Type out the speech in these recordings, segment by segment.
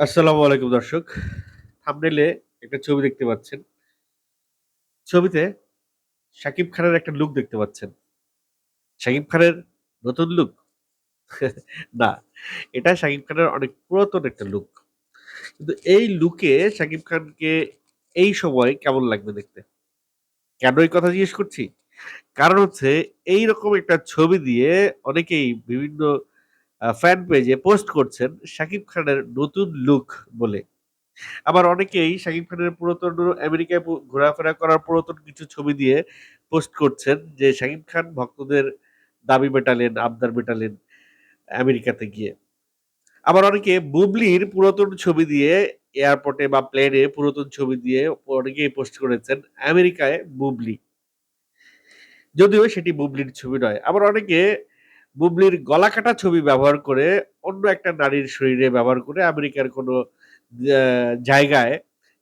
আসসালামু আলাইকুম দর্শক। থাম্বনেইলে একটা ছবি দেখতে পাচ্ছেন। ছবিতে শাকিব খানের একটা লুক দেখতে পাচ্ছেন। শাকিব খানের নতুন লুক? না, এটা শাকিব খানের অনেক পুরাতন একটা লুক। কিন্তু এই লুকে শাকিব খানকে এই সময় কেমন লাগবে দেখতে? কেন এই কথা জিজ্ঞেস করছি? কারণ হচ্ছে এইরকম একটা ছবি দিয়ে অনেকেই বিভিন্ন ফ্যান পেজে পোস্ট করছেন শাকিব খানের নতুন লুক বলে। আবার অনেকেই শাকিব খানের পুরাতন আমেরিকায় ঘোরাফেরা করার পুরাতন কিছু ছবি দিয়ে পোস্ট করছেন যে শাকিব খান ভক্তদের দাবি মেটালেন, আবদার মেটালেন আমেরিকাতে গিয়ে। আবার অনেকে বুবলির পুরাতন ছবি দিয়ে এয়ারপোর্টে বা প্লেনে পুরাতন ছবি দিয়ে অনেকেই পোস্ট করেছেন আমেরিকায় বুবলি। যদিও সেটি বুবলির ছবি নয়। আবার অনেকে বুবলির গলা কাটা ছবি ব্যবহার করে অন্য একটা নারীর শরীরে ব্যবহার করে আমেরিকার কোনো জায়গায়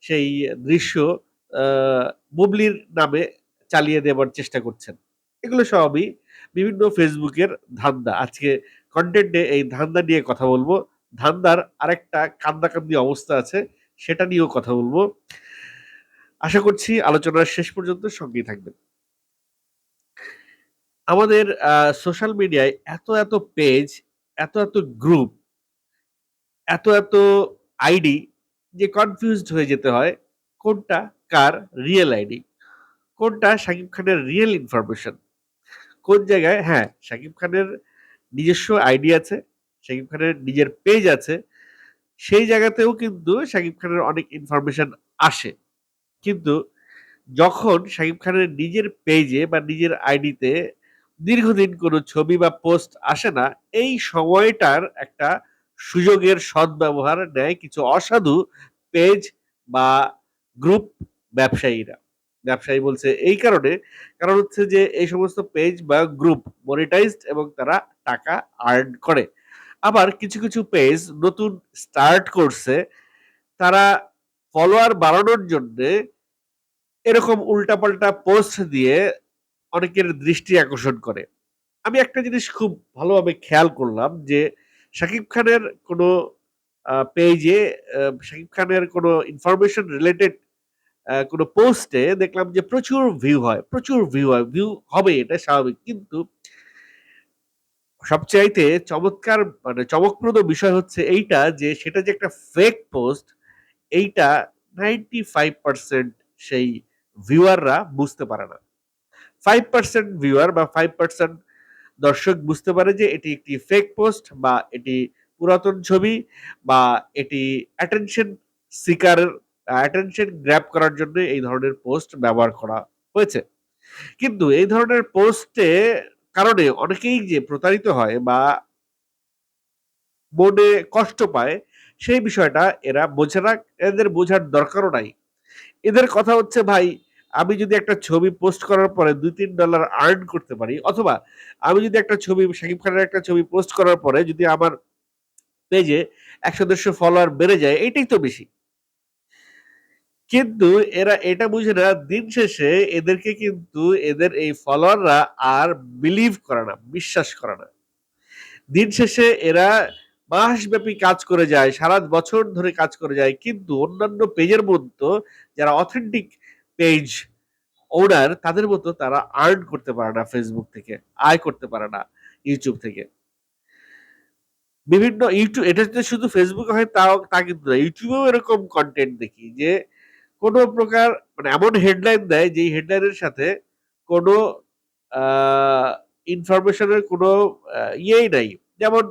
সেই দৃশ্য বুবলির নামে চালিয়ে দেবার চেষ্টা করছেন। এগুলো সবই বিভিন্ন ফেসবুকের ধান্দা। আজকে কন্টেন্টে এই ধান্দা নিয়ে কথা বলব ধান্দার আরেকটা কান্দাকান্দি অবস্থা আছে, সেটা নিয়েও কথা বলব। আশা করছি আলোচনার শেষ পর্যন্ত সঙ্গেই থাকবেন। আমাদের সোশ্যাল মিডিয়ায় এত, এত পেজ, এত, এত গ্রুপ, এত, এত আইডি যে কনফিউজড হয়ে যেতে হয় কোনটা কার রিয়েল আইডি, কোনটা শাকিব খানের রিয়েল ইনফরমেশন। কোন জায়গায় হ্যাঁ, শাকিব খানের নিজস্ব আইডি আছে, শাকিব খানের নিজের পেজ আছে। সেই জায়গাতেও কিন্তু শাকিব খানের অনেক ইনফরমেশন আসে। কিন্তু যখন শাকিব খানের নিজের পেজে বা নিজের আইডিতে দীর্ঘদিন কোনো ছবি বা পোস্ট আসে না, এই সময়টার একটা সুযোগের সদ্ব্যবহার নেয় কিছু অসাধু পেজ বা গ্রুপ ব্যবসায়ীরা। ব্যবসায়ী বলছে এই কারণে, কারণ হচ্ছে যে এই সমস্ত পেজ বা গ্রুপ মনিটাইজড এবং তারা টাকা আর্ন করে। আবার কিছু, কিছু পেজ নতুন স্টার্ট করছে, তারা ফলোয়ার বাড়ানোর জন্যে এরকম উল্টাপাল্টা পোস্ট দিয়ে অনেকের দৃষ্টি আকর্ষণ করে। আমি একটা জিনিস খুব ভালোভাবে খেয়াল করলাম যে শাকিব খানের কোনো পেজে শাকিব খানের কোনো ইনফরমেশন রিলেটেড কোনো পোস্টে দেখলাম যে প্রচুর ভিউ হয়, প্রচুর ভিউ হয়। ভিউ হবে এটা স্বাভাবিক। কিন্তু সবচাইতে চমৎকার মানে চমকপ্রদ বিষয় হচ্ছে এইটা যে সেটা যে একটা ফেক পোস্ট এইটা 95% সেই ভিউয়াররা বুঝতে পারে না। 5% ভিউয়ার বা 5% দর্শক বুঝতে পারে যে এটি একটি ফেক পোস্ট বা এটি পুরাতন ছবি বা এটি অ্যাটেনশন সিকার অ্যাটেনশন গ্র্যাব করার জন্য এই ধরনের পোস্ট ব্যবহার করা হয়েছে। কিন্তু এই ধরনের পোস্টে কারণে অনেকেই যে প্রতারিত হয় বা মনে কষ্ট পায়, সেই বিষয়টা এরা বোঝে না। এদের বোঝার দরকারও নাই। এদের কথা হচ্ছে ভাই, আমি যদি একটা ছবি পোস্ট করার পরে $২-৩ আর্ন করতে পারি অথবা আমি যদি একটা ছবি শাকিব খানের একটা ছবি পোস্ট করার পরে যদি আমার পেজে ১০০-১৫০ ফলোয়ার বেড়ে যায়, এইটাই তো বেশি। কিন্তু এরা এটা বুঝে না দিন শেষে এদেরকে কিন্তু এদের এই ফলোয়াররা আর বিলিভ করে না, বিশ্বাস করে না। দিন শেষে এরা মাসব্যাপী কাজ করে যায়, সারা বছর ধরে কাজ করে যায়। কিন্তু অন্যান্য পেজের মতো যারা অথেন্টিক পেজ ওনার তাদের মতো তারা আর্ন করতে পারে না ফেসবুক থেকে, আয় করতে পারে না ইউটিউব থেকে। বিভিন্ন ইউটিউব এটা যে শুধু এ হয় তাও তা কিন্তু না। ইউটিউবেও এরকম কন্টেন্ট দেখি যে কোন প্রকার মানে এমন হেডলাইন দেয় যেই হেডলাইনের সাথে কোনো ইনফরমেশনের কোনো ইয়েই নাই। যেমন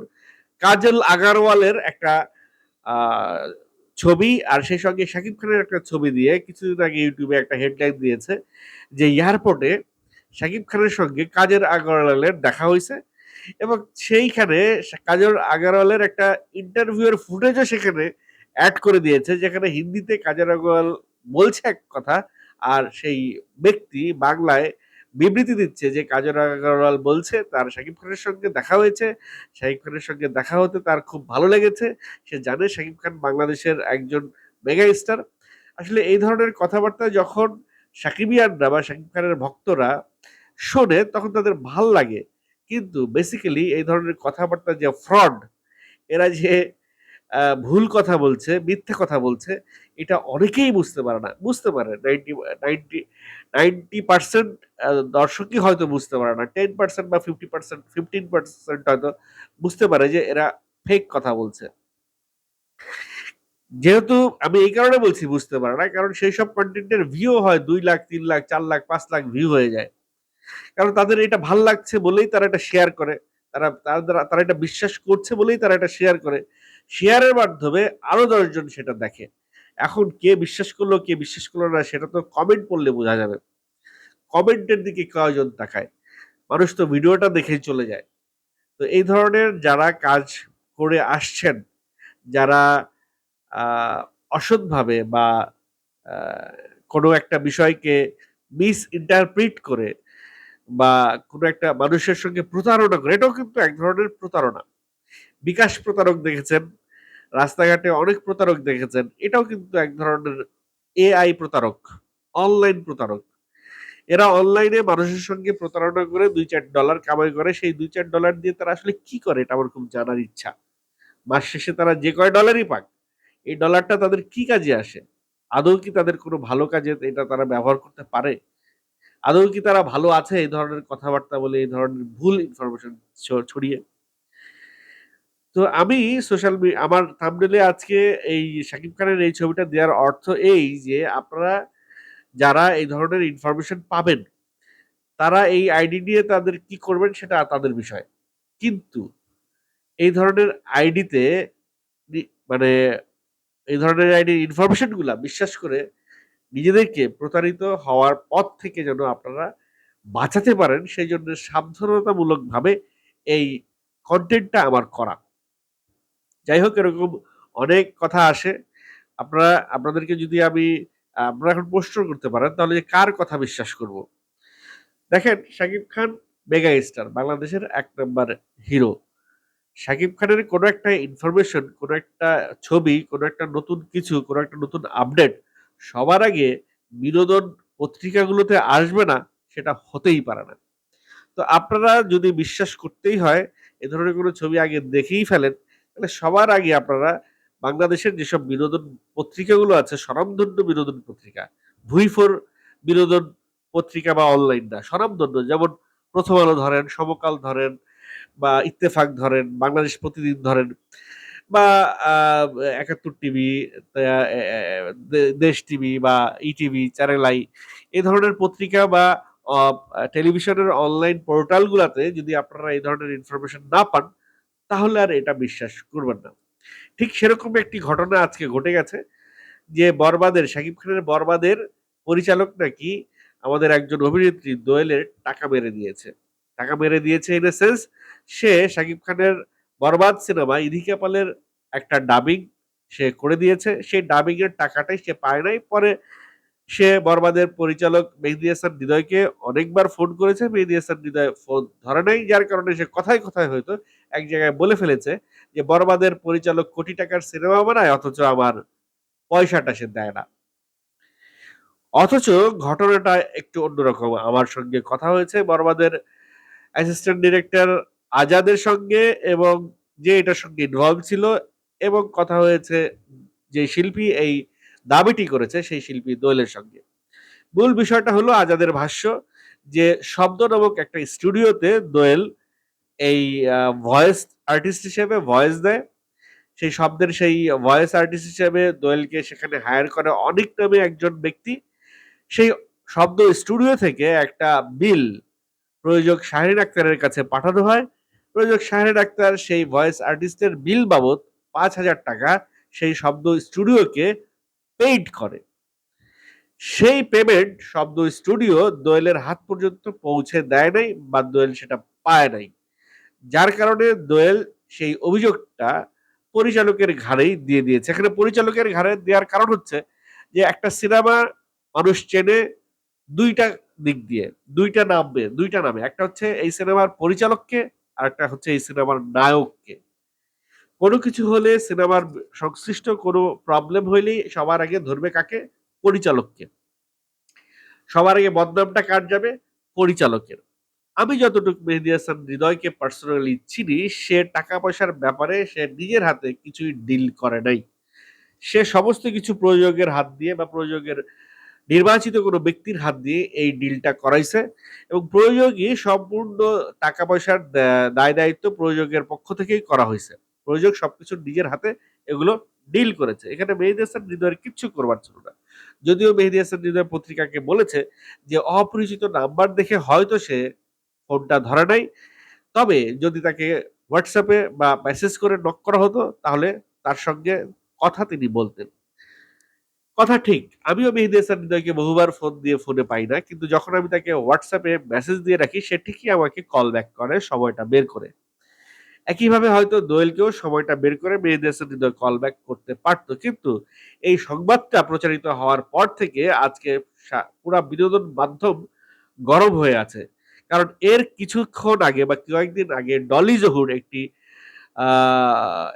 কাজল আগারওয়ালের একটা ছবি, আর সেই সঙ্গে শাকিব খানের একটা ছবি দিয়ে কিছুদিন আগে ইউটিউবে একটা হেডলাইন দিয়েছে যে এয়ারপোর্টে শাকিব খানের সঙ্গে কাজের আগরওয়ালের দেখা হইছে এবং সেইখানে সা কাজল আগারওয়ালের একটা ইন্টারভিউ এর ফুটেজও সেখানে অ্যাড করে দিয়েছে, যেখানে হিন্দিতে কাজল আগারওয়াল বলছে এক কথা, আর সেই ব্যক্তি বাংলায় বিবৃতি দিচ্ছে যে কাজল আগারওয়াল বলছে তার শাকিব খানের সঙ্গে দেখা হয়েছে। শাকিব খানের সঙ্গে দেখা হতে তার খুব ভালো লেগেছে। সে জানে শাকিব খান বাংলাদেশের একজন মেগা স্টার। আসলে এই ধরনের কথাবার্তা যখন সাকিবিয়ানরা বা শাকিব খানের ভক্তরা শোনে তখন তাদের ভালো লাগে। কিন্তু বেসিক্যালি এই ধরনের কথাবার্তা যে ফ্রড, এরা যে ভুল কথা বলছে, মিথ্যে কথা বলছে, এটা অনেকেই বুঝতে পারে না। বুঝতে পারে 90 90 90% আ দর্শকই হয়তো বুঝতে পারে না। 10% বা 50% 15% হয়তো বুঝতে পারে যে এরা ফেক কথা বলছে। যেহেতু আমি এই কারণে বলছি বুঝতে পারে না, কারণ সেইসব কনটেন্টের ভিউ হয় দুই লাখ, তিন লাখ, চার লাখ, পাঁচ লাখ ভিউ হয়ে যায়। কারণ তাদের এটা ভালো লাগছে বলেই তারা এটা শেয়ার করে। তারা তারা তারা এটা বিশ্বাস করছে বলেই তারা এটা শেয়ার করে। শেয়ারের মাধ্যমে আরও দশজন সেটা দেখে। এখন কে বিশ্বাস করল, কে বিশ্বাস করল না সেটা তো কমেন্ট পড়লে বোঝা যাবে। কমেন্টের দিকে কয়জন তাকায়? মানুষ তো ভিডিওটা দেখেই চলে যায়। তো এই ধরনের যারা কাজ করে আসছেন, যারা অসৎভাবে বা কোনো একটা বিষয়কে মিস ইন্টারপ্রিট করে বা কোনো একটা মানুষের সঙ্গে প্রতারণা করে, এটাও কিন্তু এক ধরনের প্রতারণা। বিকাশ প্রতারক দেখেছেন, রাস্তাঘাটে অনেক প্রতারক দেখেছেন। এটাও কিন্তু এক ধরনের এআই প্রতারক, অনলাইন প্রতারক। এরা অনলাইনে মানুষের সঙ্গে প্রতারণা করে ২-৪ ডলার কামাই করে। সেই ২-৪ ডলার দিয়ে তারা আসলে কি করে এটা আমার খুব জানার ইচ্ছা। মাস শেষে তারা যে কয় ডলারই পাক, এই ডলারটা তাদের কি কাজে আসে? আদৌ কি তাদের কোনো ভালো কাজে এটা তারা ব্যবহার করতে পারে? আদৌ কি তারা ভালো আছে এই ধরনের কথাবার্তা বলে, এই ধরনের ভুল ইনফরমেশন ছড়িয়ে? তো আমি সোশ্যাল মি আমার থাম্বনেইলে আজকে এই শাকিব খানের এই ছবিটা দেওয়ার অর্থ এই যে আপনারা যারা এই ধরনের ইনফরমেশন পাবেন, তারা এই আইডি নিয়ে তাদের কি করবেন সেটা তাদের বিষয়। কিন্তু এই ধরনের আইডিতে নি মানে এই ধরনের আইডির ইনফরমেশনগুলা বিশ্বাস করে নিজেদেরকে প্রতারিত হওয়ার পথ থেকে যেন আপনারা বাঁচাতে পারেন সেইজন্য সাবধানতামূলকভাবে এই কনটেন্টটা আমার করা। যাই হোক এরকম অনেক কথা আসে। আপনারা আপনাদেরকে যদি আমি আপনারা এখন প্রশ্ন করতে পারেন তাহলে যে কার কথা বিশ্বাস করব? দেখেন শাকিব খান মেগা স্টার বাংলাদেশের এক নম্বর হিরো। শাকিব খানের কোনো একটা ইনফরমেশন, কোনো একটা ছবি, কোনো একটা নতুন কিছু, কোনো একটা নতুন আপডেট সবার আগে বিনোদন পত্রিকাগুলোতে আসবে না সেটা হতেই পারে না। তো আপনারা যদি বিশ্বাস করতেই হয় এ ধরনের কোনো ছবি আগে দেখেই ফেলেন, তাহলে সবার আগে আপনারা বাংলাদেশের যেসব বিনোদন পত্রিকাগুলো আছে স্বনামধন্য বিনোদন পত্রিকা, ভুঁইফোর বিনোদন পত্রিকা বা অনলাইন না, স্বনামধন্য যেমন 'প্রথম আলো' ধরেন, 'সমকাল' ধরেন বা 'ইত্তেফাক' ধরেন, 'বাংলাদেশ প্রতিদিন' ধরেন বা একাত্তর টিভি, দেশ টিভি বা ইটিভি, চ্যানেল আই এ ধরনের পত্রিকা বা টেলিভিশনের অনলাইন পোর্টালগুলোতে যদি আপনারা এই ধরনের ইনফরমেশন না পান, তাহলে আর এটা বিশ্বাস করবেন না। ঠিক সেরকম একটি ঘটনা আজকে ঘটে গেছে যে বরবাদের, শাকিব খানের বরবাদের পরিচালক নাকি আমাদের একজন অভিনেত্রী দোয়েলের টাকা মেরে দিয়েছে। টাকা মেরে দিয়েছে ইন সেন্স সে শাকিব খানের বরবাদ সিনেমা ইদিকা পালের একটা ডাবিং সে করে দিয়েছে। সেই ডাবিং এর টাকাটাই সে পায় নাই। পরে সে বরবাদের পরিচালক মেহেদী হাসান হৃদয়কে অনেকবার ফোন করেছে। মেহেদী হাসান হৃদয় ফোন ধরে নাই। যার কারণে সে কথায়, কথায় হয়তো এক জায়গায় বলে ফেলেছে যে বরবাদের পরিচালক কোটি টাকার সিনেমা বানায় অথচ আমার পয়সাটা সে দেয় না। অথচ ঘটনাটা একটু অন্যরকম। আমার সঙ্গে কথা হয়েছে বরবাদের অ্যাসিস্ট্যান্ট ডিরেক্টর আজাদের সঙ্গে এবং যে এটার সঙ্গে ইনভলভ ছিল এবং কথা হয়েছে যে শিল্পী এই দাবিটি করেছে সেই শিল্পী দোয়েলের সঙ্গে। মূল বিষয়টা হলো আজাদের ভাষ্য যে শব্দ নামক একটা স্টুডিওতে দোয়েল এই ভয়েস আর্টিস্ট হিসেবে ভয়েস দেয়। সেই শব্দের সেই ভয়েস আর্টিস্ট হিসেবে দোয়েলকে সেখানে হায়ার করে অনিক নামে একজন ব্যক্তি। সেই শব্দ স্টুডিও থেকে একটা বিল প্রযোজক শাহরিন আক্তারের কাছে পাঠানো হয়। প্রযোজক শাহরিন আক্তার সেই ভয়েস আর্টিস্টের বিল বাবদ ৳৫,০০০ সেই শব্দ স্টুডিওকে পেইড করে। সেই পেমেন্ট শব্দ স্টুডিও দোয়েলের হাত পর্যন্ত পৌঁছে দেয় নাই বা দোয়েল সেটা পায় নাই। যার কারণে দোয়েল সেই অভিযোগটা পরিচালকের ঘাড়েই দিয়ে দিয়েছে। এখানে পরিচালকের ঘাড়ে দেওয়ার কারণ হচ্ছে যে একটা সিনেমা মানুষ চেনে দুইটা দিক দিয়ে। ২ টা নামে ২ টা নামে। একটা হচ্ছে এই সিনেমার পরিচালককে, আরেকটা হচ্ছে এই সিনেমার নায়ককে। কোন কিছু হলে সিনেমার সংশ্লিষ্ট কোনো প্রবলেম হইলেই সবার আগে ধরবে কাকে? পরিচালককে। সবার আগে বদনামটা কার যাবে? পরিচালকের। আমি যতটুকু মেহেদী হাসান হৃদয়কে পার্সোনালি চিনি, সে টাকা পয়সার ব্যাপারে সে নিজের হাতে কিছুই ডিল করে নাই সে সমস্ত কিছু প্রয়োগের হাত দিয়ে বা প্রয়োগের নির্বাচিত কোনো ব্যক্তির হাত দিয়ে এই ডিলটা করাইছে এবং প্রয়োগই সম্পূর্ণ টাকা পয়সার দায় দায়িত্ব প্রয়োগের পক্ষ থেকেই করা হয়েছে প্রয়োজক সবকিছু নিজের হাতে এগুলো ডিল করেছে। এখানে মেহেদি হাসান হৃদয়ের কিচ্ছু করবার ছিল না। যদিও মেহেদি হাসান হৃদয় পত্রিকাকে বলেছে যে, অপরিচিত নাম্বার দেখে হয়তো সে ফোনটা ধরে নাই। তবে যদি তাকে হোয়াটসঅ্যাপে বা মেসেজ করে নক করা হতো, তাহলে তার সঙ্গে কথা তিনি বলতেন। কথা ঠিক, আমিও মেহেদি হাসান হৃদয়কে বহুবার ফোন দিয়ে ফোনে পাই না, কিন্তু যখন আমি তাকে হোয়াটসঅ্যাপে মেসেজ দিয়ে রাখি, সে ঠিকই আমাকে কল ব্যাক করে, সময়টা বের করে। একইভাবে হয়তো দোয়েলকেও সময়টা বের করে মেহেদি হৃদয় কল ব্যাক করতে পারতো। কিন্তু এই সংবাদটা প্রচারিত হওয়ার পর থেকে আজকে পুরা বিনোদন মাধ্যম গরম হয়ে আছে। কারণ এর কিছুক্ষণ আগে বা কয়েকদিন আগে ডলি জহুর একটি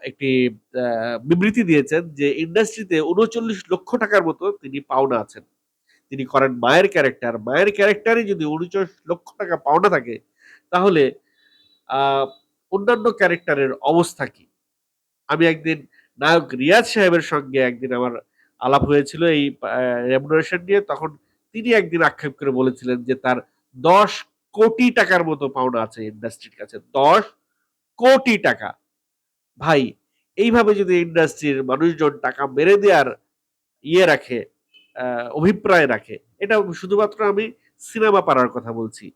একটি বিবৃতি দিয়েছেন যে ইন্ডাস্ট্রিতে উনচল্লিশ লক্ষ টাকার মতো তিনি পাওনা আছেন। তিনি করেন মায়ের ক্যারেক্টার মায়ের ক্যারেক্টারে যদি উনচল্লিশ লক্ষ টাকা পাওনা থাকে, তাহলে অন্যান্য ক্যারেক্টারের অবস্থা কি? আমি একদিন নায়ক রিয়াজ সাহেবের সঙ্গে একদিন আমার আলাপ হয়েছিল এই রেমুনারেশন নিয়ে। তখন তিনি একদিন আক্ষেপ করে বলেছিলেন যে তার দশ কোটি টাকার মতো পাওনা আছে ইন্ডাস্ট্রির কাছে। দশ কোটি টাকা। ভাই, এইভাবে যদি ইন্ডাস্ট্রির মানুষজন টাকা মেরে দেওয়ার ইয়ে রাখে অভিপ্রায় রাখে, এটা শুধুমাত্র আমি সিনেমা পাড়ার কথা বলছি।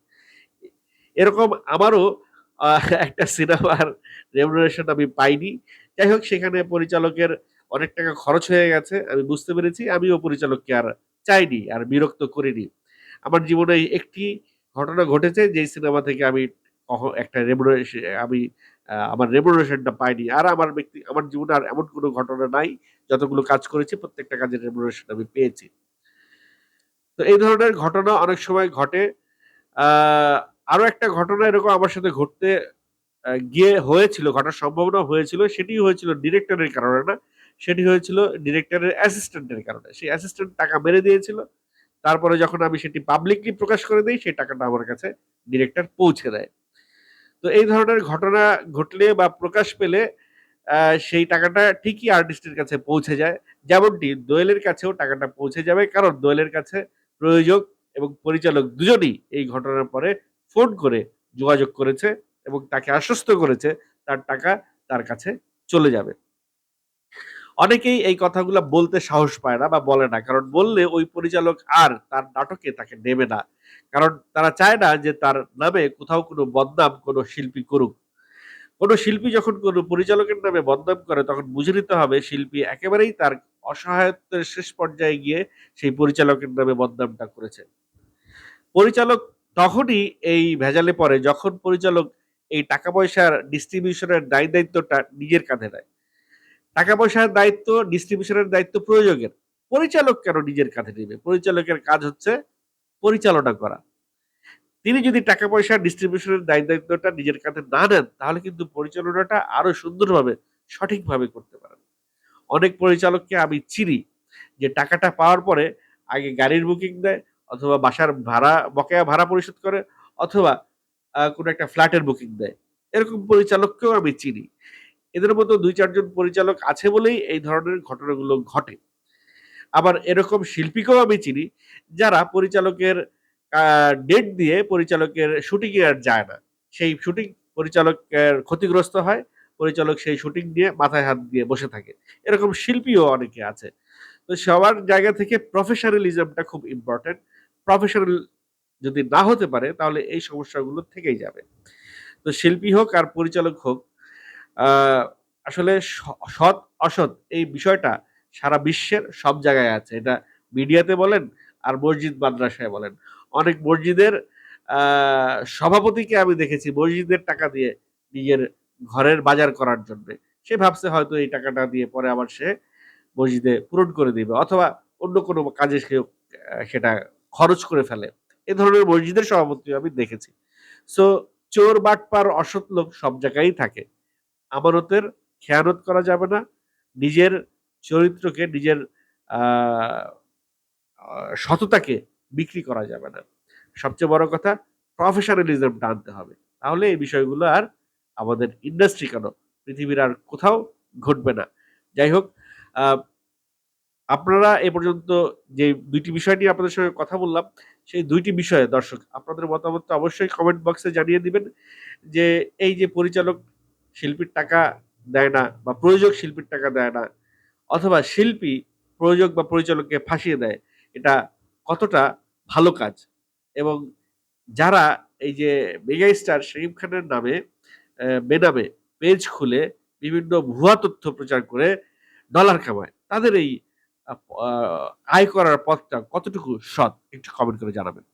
এরকম আমারও একটা সিনেমার রেমুনারেশন আমি পাইনি। যাই হোক, সেখানে পরিচালকের অনেক টাকা খরচ হয়ে গেছে, আমি বুঝতে পেরেছি। আমিও পরিচালককে আর চাইনি, আর বিরক্ত করিনি। আমার জীবনে একটি ঘটনা ঘটেছে যে সিনেমা থেকে আমি একটা রেমুনারেশন আমি আমার রেমুনারেশনটা পাইনি। আর আমার ব্যক্তি, আমার জীবনে আর এমন কোনো ঘটনা নাই, যতগুলো কাজ করেছি, প্রত্যেকটা কাজের রেমুনারেশন আমি পেয়েছি। তো এই ধরনের ঘটনা অনেক সময় ঘটে। আরও একটা ঘটনা এরকম আমার সাথে ঘটতে গিয়ে হয়েছিল, ঘটার সম্ভাবনা হয়েছিল সেটি হয়েছিল ডিরেক্টরের কারণে না, সেটি হয়েছিল ডিরেক্টরের অ্যাসিস্ট্যান্টের কারণে। সেই অ্যাসিস্ট্যান্ট টাকা মেরে দিয়েছিল, তারপরে যখন আমি সেটি পাবলিকলি প্রকাশ করে দিই, সেই টাকাটা আমার কাছে ডিরেক্টর পৌঁছে দেয়। তো এই ধরনের ঘটনা ঘটলে বা প্রকাশ পেলে সেই টাকাটা ঠিকই আর্টিস্টের কাছে পৌঁছে যায়। যেমনটি দোয়েলের কাছেও টাকাটা পৌঁছে যাবে, কারণ দোয়েলের কাছে প্রয়োজক এবং পরিচালক দুজনই এই ঘটনার পরে ফোন করে যোগাযোগ করেছে এবং তাকে আশ্বস্ত করেছে তার টাকা তার কাছে চলে যাবে। অনেকেই এই কথাগুলো বলতে সাহস পায় না বা বলে না, কারণ বললে ওই পরিচালক আর তার নাটকে তাকে নেবে না। কারণ তারা চায় না যে তার নামে কোথাও কোনো বদনাম কোনো শিল্পী করুক। কোনো শিল্পী যখন কোনো পরিচালকের নামে বদনাম করে, তখন বুঝে নিতে হবে শিল্পী একেবারেই তার অসহায়ত্বের শেষ পর্যায়ে গিয়ে সেই পরিচালকের নামে বদনামটা করেছে। পরিচালক তখনই এই ভেজালে পরে যখন পরিচালক এই টাকা পয়সার ডিস্ট্রিবিউশনের দায় দায়িত্বটা নিজের কাঁধে নেয়। টাকা পয়সার দায়িত্ব ডিস্ট্রিবিউশনের দায়িত্ব প্রয়োজকের পরিচালক কেন নিজের কাঁধে নেবে? পরিচালকের কাজ হচ্ছে পরিচালনা করা। তিনি যদি টাকা পয়সা ডিস্ট্রিবিউশনের দায় দায়িত্বটা নিজের কাঁধে না নেন, তাহলে কিন্তু পরিচালনাটা আরও সুন্দরভাবে, সঠিকভাবে করতে পারেন। অনেক পরিচালককে আমি চিনি যে টাকাটা পাওয়ার পরে আগে গাড়ির বুকিং দেয় অথবা বাসার ভাড়া, বকেয়া ভাড়া পরিশোধ করে অথবা কোনো একটা ফ্ল্যাটের বুকিং দেয়। এরকম পরিচালককেও আমি চিনি। এদের মতো দুই চারজন পরিচালক আছে বলেই এই ধরনের ঘটনাগুলো ঘটে। আবার এরকম শিল্পীকেও আমি চিনি, যারা পরিচালকের ডেট দিয়ে পরিচালকের শুটিং আর যায় না। সেই শুটিং পরিচালকের ক্ষতিগ্রস্ত হয়, পরিচালক সেই শুটিং নিয়ে মাথায় হাত দিয়ে বসে থাকে। এরকম শিল্পীও অনেকে আছে। তো সবার জায়গা থেকে প্রফেশনালিজমটা খুব ইম্পর্টেন্ট প্রফেশনাল যদি না হতে পারে, তাহলে এই সমস্যাগুলো থেকেই যাবে। তো শিল্পী হোক আর পরিচালক হোক আসলে সৎ, অসৎ এই বিষয়টা সারা বিশ্বের সব জায়গায় আছে। এটা মিডিয়াতে বলেন আর মসজিদ মাদ্রাসায় বলেন। অনেক মসজিদের সভাপতিকে আমি দেখেছি মসজিদের টাকা দিয়ে নিজের ঘরের বাজার করার জন্য। সে ভাবছে হয়তো এই টাকাটা দিয়ে পরে আবার সে মসজিদে পূরণ করে দিবে। অথবা অন্য কোনো কাজে সে সেটা খরচ করে ফেলে। এ ধরনের মসজিদের সভাপতি আমি দেখেছি। সো চোর বাটপার অসৎ লোক সব জায়গায় থাকে। আমানতের খেয়ানত করা যাবে না। নিজের চরিত্রকে, নিজের সততাকে বিক্রি করা যাবে না। সবচেয়ে বড় কথা প্রফেশনালিজমটা আনতে হবে। তাহলে এই বিষয়গুলো আর আমাদের ইন্ডাস্ট্রি কেন? পৃথিবীর আর কোথাও ঘটবে না। যাই হোক আপনারা এ পর্যন্ত যে দুইটি বিষয় নিয়ে আপনাদের সঙ্গে কথা বললাম, সেই দুইটি বিষয়ে দর্শক, আপনাদের মতামত অবশ্যই কমেন্ট বক্সে জানিয়ে দিবেন যে এই যে পরিচালক শিল্পীর টাকা দেয় না বা প্রযোজক শিল্পীর টাকা দেয় না, অথবা শিল্পী প্রযোজক বা পরিচালককে ফাঁসিয়ে দেয়, এটা কতটা ভালো কাজ? এবং যারা এই যে মেগা স্টার শরীফ খানের নামে বেনামে পেজ খুলে বিভিন্ন ভুয়া তথ্য প্রচার করে ডলার কামায়, তাদের এই আয় করার পথটা কতটুকু সৎ? একটু কমেন্ট করে জানাবেন।